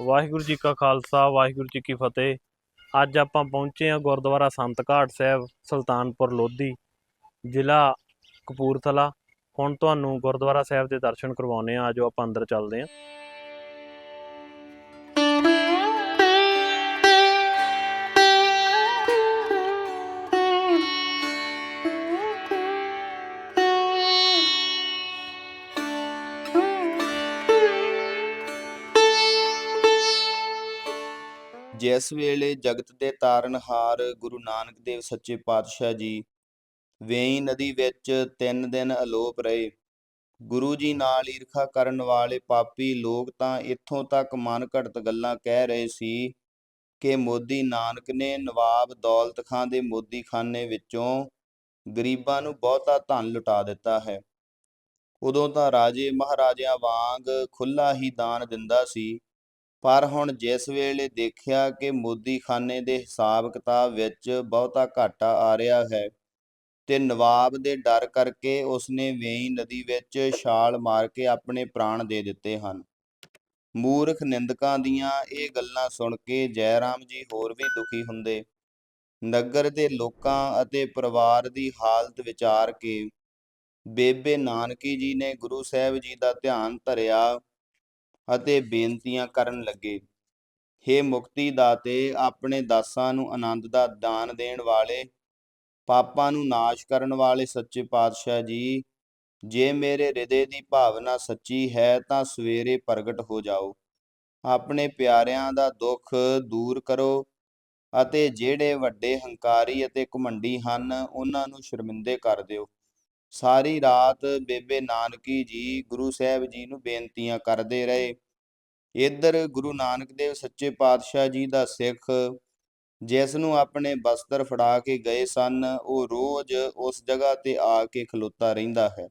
ਵਾਹਿਗੁਰੂ ਜੀ ਕਾ ਖਾਲਸਾ, ਵਾਹਿਗੁਰੂ ਜੀ ਕੀ ਫਤਿਹ। ਅੱਜ ਆਪਾਂ ਪਹੁੰਚੇ ਹਾਂ ਗੁਰਦੁਆਰਾ ਸੰਤ ਘਾਟ ਸਾਹਿਬ, ਸੁਲਤਾਨਪੁਰ ਲੋਧੀ, ਜ਼ਿਲ੍ਹਾ ਕਪੂਰਥਲਾ। ਹੁਣ ਤੁਹਾਨੂੰ ਗੁਰਦੁਆਰਾ ਸਾਹਿਬ ਦੇ ਦਰਸ਼ਨ ਕਰਵਾਉਨੇ ਆ ਆਜੋ ਆਪਾਂ ਅੰਦਰ ਚੱਲਦੇ ਹਾਂ। ਜਿਸ ਵੇਲੇ ਜਗਤ ਦੇ ਤਾਰਨਹਾਰ ਗੁਰੂ ਨਾਨਕ ਦੇਵ ਸੱਚੇ ਪਾਤਸ਼ਾਹ ਜੀ ਵੇਈ ਨਦੀ ਵਿੱਚ ਤਿੰਨ ਦਿਨ ਅਲੋਪ ਰਹੇ। ਗੁਰੂ ਜੀ ਨਾਲ ਈਰਖਾ ਕਰਨ ਵਾਲੇ ਪਾਪੀ ਲੋਕ ਤਾਂ ਇੱਥੋਂ ਤੱਕ ਮਨ ਘੜਤ ਗੱਲਾਂ ਕਹਿ ਰਹੇ ਸੀ ਕਿ ਮੋਦੀ ਨਾਨਕ ਨੇ ਨਵਾਬ ਦੌਲਤ ਖਾਂ ਦੇ ਮੋਦੀਖਾਨੇ ਵਿੱਚੋਂ ਗਰੀਬਾਂ ਨੂੰ ਬਹੁਤਾ ਧਨ ਲੁਟਾ ਦਿੱਤਾ ਹੈ। ਉਦੋਂ ਤਾਂ ਰਾਜੇ ਮਹਾਰਾਜਿਆਂ ਵਾਂਗ ਖੁੱਲਾ ਹੀ ਦਾਨ ਦਿੰਦਾ ਸੀ। ਪਰ ਹੁਣ ਜਿਸ ਵੇਲੇ ਦੇਖਿਆ ਕਿ ਮੋਦੀਖਾਨੇ ਦੇ ਹਿਸਾਬ ਕਿਤਾਬ ਵਿੱਚ ਬਹੁਤਾ ਘਾਟਾ ਆ ਰਿਹਾ ਹੈ ਤੇ ਨਵਾਬ ਦੇ ਡਰ ਕਰਕੇ ਉਸਨੇ ਵੇਈ ਨਦੀ ਵਿੱਚ ਛਾਲ ਮਾਰ ਕੇ ਆਪਣੇ ਪ੍ਰਾਣ ਦੇ ਦਿੱਤੇ ਹਨ। ਮੂਰਖ ਨਿੰਦਕਾਂ ਦੀਆਂ ਇਹ ਗੱਲਾਂ ਸੁਣ ਕੇ ਜੈ ਰਾਮ ਜੀ ਹੋਰ ਵੀ ਦੁਖੀ ਹੁੰਦੇ। ਨਗਰ ਦੇ ਲੋਕਾਂ ਅਤੇ ਪਰਿਵਾਰ ਦੀ ਹਾਲਤ ਵਿਚਾਰ ਕੇ ਬੇਬੇ ਨਾਨਕੀ ਜੀ ਨੇ ਗੁਰੂ ਸਾਹਿਬ ਜੀ ਦਾ ਧਿਆਨ ਧਰਿਆ ਅਤੇ ਬੇਨਤੀਆਂ ਕਰਨ ਲੱਗੇ। ਹੇ ਮੁਕਤੀ ਦਾਤੇ, ਆਪਣੇ ਦਾਸਾਂ ਨੂੰ ਆਨੰਦ ਦਾ ਦਾਨ ਦੇਣ ਵਾਲੇ, ਪਾਪਾਂ ਨੂੰ ਨਾਸ਼ ਕਰਨ ਵਾਲੇ ਸੱਚੇ ਪਾਤਸ਼ਾਹ ਜੀ, ਜੇ ਮੇਰੇ ਹਿਰਦੇ ਦੀ ਭਾਵਨਾ ਸੱਚੀ ਹੈ ਤਾਂ ਸਵੇਰੇ ਪ੍ਰਗਟ ਹੋ ਜਾਓ। ਆਪਣੇ ਪਿਆਰਿਆਂ ਦਾ ਦੁੱਖ ਦੂਰ ਕਰੋ ਅਤੇ ਜਿਹੜੇ ਵੱਡੇ ਹੰਕਾਰੀ ਅਤੇ ਘਮੰਡੀ ਹਨ, ਉਹਨਾਂ ਨੂੰ ਸ਼ਰਮਿੰਦੇ ਕਰ ਦਿਓ। ਸਾਰੀ ਰਾਤ ਬੇਬੇ ਨਾਨਕੀ ਜੀ ਗੁਰੂ ਸਾਹਿਬ ਜੀ ਨੂੰ ਬੇਨਤੀਆਂ ਕਰਦੇ ਰਹੇ। ਇੱਧਰ ਗੁਰੂ ਨਾਨਕ ਦੇਵ ਸੱਚੇ ਪਾਤਸ਼ਾਹ ਜੀ ਦਾ ਸਿੱਖ, ਜਿਸ ਨੂੰ ਆਪਣੇ ਬਸਤਰ ਫੜਾ ਕੇ ਗਏ ਸਨ, ਉਹ ਰੋਜ਼ ਉਸ ਜਗ੍ਹਾ ਤੇ ਆ ਕੇ ਖਲੋਤਾ ਰਹਿੰਦਾ ਹੈ।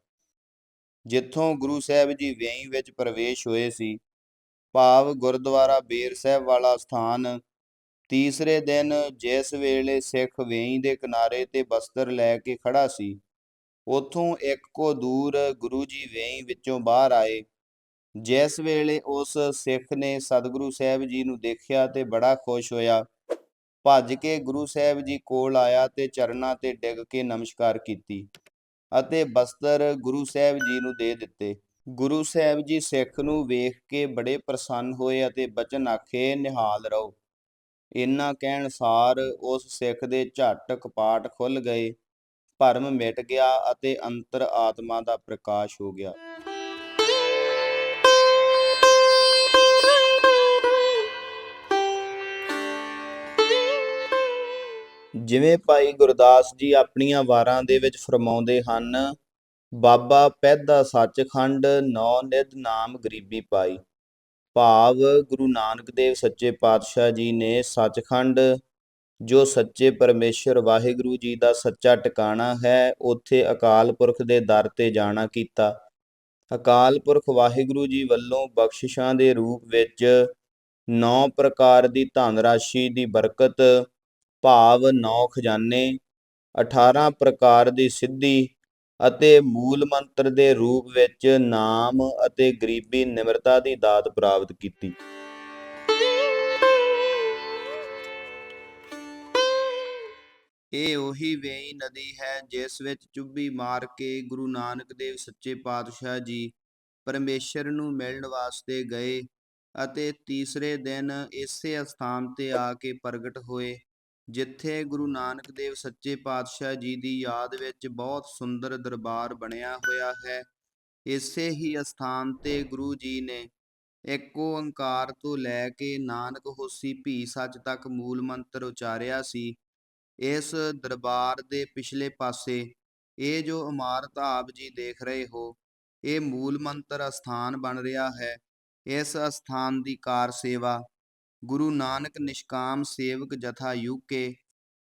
ਜਿੱਥੋਂ ਗੁਰੂ ਸਾਹਿਬ ਜੀ ਵੇਈ ਵਿੱਚ ਪ੍ਰਵੇਸ਼ ਹੋਏ ਸੀ, ਭਾਵ ਗੁਰਦੁਆਰਾ ਬੇਰ ਸਾਹਿਬ ਵਾਲਾ ਸਥਾਨ, ਤੀਸਰੇ ਦਿਨ ਜਿਸ ਵੇਲੇ ਸਿੱਖ ਵੇਈ ਦੇ ਕਿਨਾਰੇ ਤੇ ਬਸਤਰ ਲੈ ਕੇ ਖੜਾ ਸੀ ਉਥੋਂ ਇੱਕ ਕੋ ਦੂਰ ਗੁਰੂ ਜੀ ਵੇਈ ਵਿੱਚੋਂ ਬਾਹਰ ਆਏ। ਜਿਸ ਵੇਲੇ ਉਸ ਸਿੱਖ ਨੇ ਸਤਿਗੁਰੂ ਸਾਹਿਬ ਜੀ ਨੂੰ ਦੇਖਿਆ ਤੇ ਬੜਾ ਖੁਸ਼ ਹੋਇਆ। ਭੱਜ ਕੇ ਗੁਰੂ ਸਾਹਿਬ ਜੀ ਕੋਲ ਆਇਆ ਤੇ ਚਰਨਾਂ ਤੇ ਡਿੱਗ ਕੇ ਨਮਸਕਾਰ ਕੀਤੀ ਅਤੇ ਬਸਤਰ ਗੁਰੂ ਸਾਹਿਬ ਜੀ ਨੂੰ ਦੇ ਦਿੱਤੇ। ਗੁਰੂ ਸਾਹਿਬ ਜੀ ਸਿੱਖ ਨੂੰ ਵੇਖ ਕੇ ਬੜੇ ਪ੍ਰਸੰਨ ਹੋਏ ਅਤੇ ਬਚਨ ਆਖੇ, ਨਿਹਾਲ ਰਹੋ। ਇੰਨਾ ਕਹਿਣ ਸਾਰ ਉਸ ਸਿੱਖ ਦੇ ਝਟ ਕਪਾਟ ਖੁੱਲ ਗਏ। ਭਰਮ ਮਿਟ ਗਿਆ ਅਤੇ ਅੰਤਰ ਆਤਮਾ ਦਾ ਪ੍ਰਕਾਸ਼ ਹੋ ਗਿਆ। ਜਿਵੇਂ ਭਾਈ ਗੁਰਦਾਸ ਜੀ ਆਪਣੀਆਂ ਵਾਰਾਂ ਦੇ ਵਿੱਚ ਫਰਮਾਉਂਦੇ ਹਨ, ਬਾਬਾ ਪਹਿਦਾ ਸੱਚਖੰਡ, ਨੌ ਨਿਧ ਨਾਮ ਗਰੀਬੀ ਪਾਈ। ਭਾਵ ਗੁਰੂ ਨਾਨਕ ਦੇਵ ਸੱਚੇ ਪਾਤਸ਼ਾਹ ਜੀ ਨੇ ਸੱਚਖੰਡ ਜੋ ਸੱਚੇ ਪਰਮੇਸ਼ਰ ਵਾਹਿਗੁਰੂ ਜੀ ਦਾ ਸੱਚਾ ਟਿਕਾਣਾ ਹੈ, ਉੱਥੇ ਅਕਾਲ ਪੁਰਖ ਦੇ ਦਰ ਤੇ ਜਾਣਾ ਕੀਤਾ। ਅਕਾਲ ਪੁਰਖ ਵਾਹਿਗੁਰੂ ਜੀ ਵੱਲੋਂ ਬਖਸ਼ਿਸ਼ਾਂ ਦੇ ਰੂਪ ਵਿੱਚ ਨੌ ਪ੍ਰਕਾਰ ਦੀ ਧਨ ਰਾਸ਼ੀ ਦੀ ਬਰਕਤ, ਭਾਵ ਨੌ ਖਜ਼ਾਨੇ 18 ਪ੍ਰਕਾਰ ਦੀ ਸਿੱਧੀ ਅਤੇ ਮੂਲ ਮੰਤਰ ਦੇ ਰੂਪ ਵਿੱਚ ਨਾਮ ਅਤੇ ਗਰੀਬੀ ਨਿਮਰਤਾ ਦੀ ਦਾਤ ਪ੍ਰਾਪਤ ਕੀਤੀ। ਇਹ ਉਹੀ ਵੇਈ ਨਦੀ ਹੈ ਜਿਸ ਵਿੱਚ ਚੁੱਭੀ ਮਾਰ ਕੇ ਗੁਰੂ ਨਾਨਕ ਦੇਵ ਸੱਚੇ ਪਾਤਸ਼ਾਹ ਜੀ ਪਰਮੇਸ਼ਰ ਨੂੰ ਮਿਲਣ ਵਾਸਤੇ ਗਏ ਅਤੇ ਤੀਸਰੇ ਦਿਨ ਇਸੇ ਅਸਥਾਨ ਤੇ ਆ ਕੇ ਪ੍ਰਗਟ ਹੋਏ, ਜਿੱਥੇ ਗੁਰੂ ਨਾਨਕ ਦੇਵ ਸੱਚੇ ਪਾਤਸ਼ਾਹ ਜੀ ਦੀ ਯਾਦ ਵਿੱਚ ਬਹੁਤ ਸੁੰਦਰ ਦਰਬਾਰ ਬਣਿਆ ਹੋਇਆ ਹੈ। ਇਸੇ ਹੀ ਅਸਥਾਨ ਤੇ ਗੁਰੂ ਜੀ ਨੇ ਇੱਕ ਓੰਕਾਰ ਤੋਂ ਲੈ ਕੇ ਨਾਨਕ ਹੋਸੀ ਭੀ ਸੱਚ ਤੱਕ ਮੂਲ ਮੰਤਰ ਉਚਾਰਿਆ ਸੀ। ਇਸ ਦਰਬਾਰ ਦੇ ਪਿਛਲੇ ਪਾਸੇ, ਇਹ ਜੋ ਇਮਾਰਤ ਆਪ ਜੀ ਦੇਖ ਰਹੇ ਹੋ, ਇਹ ਮੂਲ ਮੰਤਰ ਅਸਥਾਨ ਬਣ ਰਿਹਾ ਹੈ। ਇਸ ਅਸਥਾਨ ਦੀ ਕਾਰ ਸੇਵਾ ਗੁਰੂ ਨਾਨਕ ਨਿਸ਼ਕਾਮ ਸੇਵਕ ਜਥਾ ਯੂਕੇ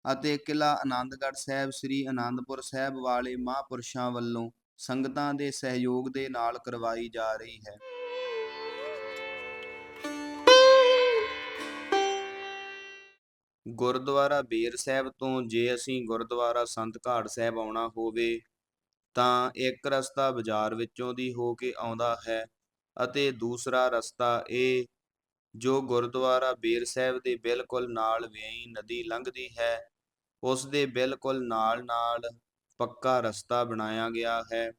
ਅਤੇ ਕਿਲਾ ਆਨੰਦਗੜ੍ਹ ਸਾਹਿਬ ਸ੍ਰੀ ਆਨੰਦਪੁਰ ਸਾਹਿਬ ਵਾਲੇ ਮਹਾਂਪੁਰਸ਼ਾਂ ਵੱਲੋਂ ਸੰਗਤਾਂ ਦੇ ਸਹਿਯੋਗ ਦੇ ਨਾਲ ਕਰਵਾਈ ਜਾ ਰਹੀ ਹੈ। ਗੁਰਦੁਆਰਾ ਬੇਰ ਸਾਹਿਬ ਤੋਂ ਜੇ ਅਸੀਂ ਗੁਰਦੁਆਰਾ ਸੰਤ ਘਾਟ ਸਾਹਿਬ ਆਉਣਾ ਹੋਵੇ, ਤਾਂ ਇੱਕ ਰਸਤਾ ਬਾਜ਼ਾਰ ਵਿੱਚੋਂ ਦੀ ਹੋ ਕੇ ਆਉਂਦਾ ਹੈ ਅਤੇ ਦੂਸਰਾ ਰਸਤਾ ਇਹ, ਜੋ ਗੁਰਦੁਆਰਾ ਬੇਰ ਸਾਹਿਬ ਦੇ ਬਿਲਕੁਲ ਨਾਲ ਵੇਈ ਨਦੀ ਲੰਘਦੀ ਹੈ, ਉਸ ਦੇ ਬਿਲਕੁਲ ਨਾਲ-ਨਾਲ ਪੱਕਾ ਰਸਤਾ ਬਣਾਇਆ ਗਿਆ ਹੈ,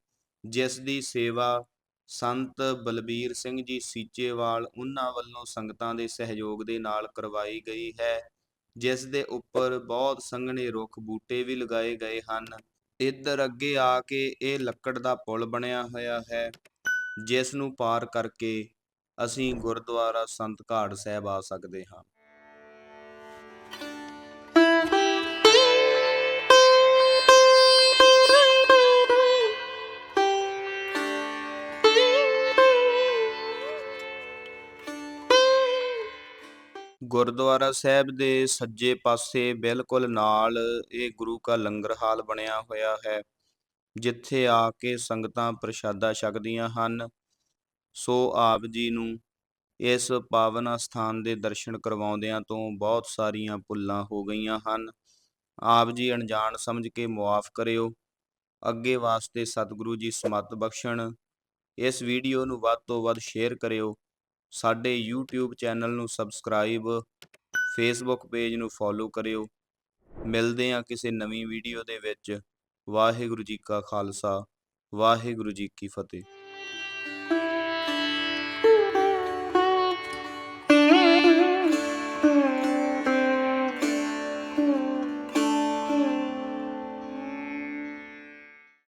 ਜਿਸ ਦੀ ਸੇਵਾ ਸੰਤ ਬਲਬੀਰ ਸਿੰਘ ਜੀ ਸੀਚੇਵਾਲ ਉਹਨਾਂ ਵੱਲੋਂ ਸੰਗਤਾਂ ਦੇ ਸਹਿਯੋਗ ਦੇ ਨਾਲ ਕਰਵਾਈ ਗਈ ਹੈ। ਜਿਸ ਦੇ ਉੱਪਰ ਬਹੁਤ ਸੰਘਣੇ ਰੁੱਖ ਬੂਟੇ ਵੀ ਲਗਾਏ ਗਏ ਹਨ। ਇੱਧਰ ਅੱਗੇ ਆ ਕੇ ਇਹ ਲੱਕੜ ਦਾ ਪੁਲ ਬਣਿਆ ਹੋਇਆ ਹੈ, ਜਿਸ ਨੂੰ ਪਾਰ ਕਰਕੇ ਅਸੀਂ ਗੁਰਦੁਆਰਾ ਸੰਤ ਘਾਟ ਸਾਹਿਬ ਆ ਸਕਦੇ ਹਾਂ। ਗੁਰਦੁਆਰਾ ਸਾਹਿਬ ਦੇ ਸੱਜੇ ਪਾਸੇ ਬਿਲਕੁਲ ਨਾਲ ਇਹ ਗੁਰੂ ਕਾ ਲੰਗਰ ਹਾਲ ਬਣਿਆ ਹੋਇਆ ਹੈ, ਜਿੱਥੇ ਆ ਕੇ ਸੰਗਤਾਂ ਪ੍ਰਸ਼ਾਦਾ ਛਕਦੀਆਂ ਹਨ। ਸੋ ਆਪ ਜੀ ਨੂੰ ਇਸ ਪਾਵਨ ਅਸਥਾਨ ਦੇ ਦਰਸ਼ਨ ਕਰਵਾਉਂਦਿਆਂ ਤੋਂ ਬਹੁਤ ਸਾਰੀਆਂ ਭੁੱਲਾਂ ਹੋ ਗਈਆਂ ਹਨ। ਆਪ ਜੀ ਅਣਜਾਣ ਸਮਝ ਕੇ ਮੁਆਫ ਕਰਿਓ। ਅੱਗੇ ਵਾਸਤੇ ਸਤਿਗੁਰੂ ਜੀ ਸਮਤ ਬਖਸ਼ਣ। ਇਸ ਵੀਡੀਓ ਨੂੰ ਵੱਧ ਤੋਂ ਵੱਧ ਸ਼ੇਅਰ ਕਰਿਓ। ਸਾਡੇ YouTube ਚੈਨਲ ਨੂੰ ਸਬਸਕ੍ਰਾਈਬ, Facebook ਪੇਜ ਨੂੰ ਫੋਲੋ ਕਰਿਓ। ਮਿਲਦੇ ਹਾਂ ਕਿਸੇ ਨਵੀਂ ਵੀਡੀਓ ਦੇ ਵਿੱਚ। ਵਾਹਿਗੁਰੂ ਜੀ ਕਾ ਖਾਲਸਾ, ਵਾਹਿਗੁਰੂ ਜੀ ਕੀ ਫਤਿਹ।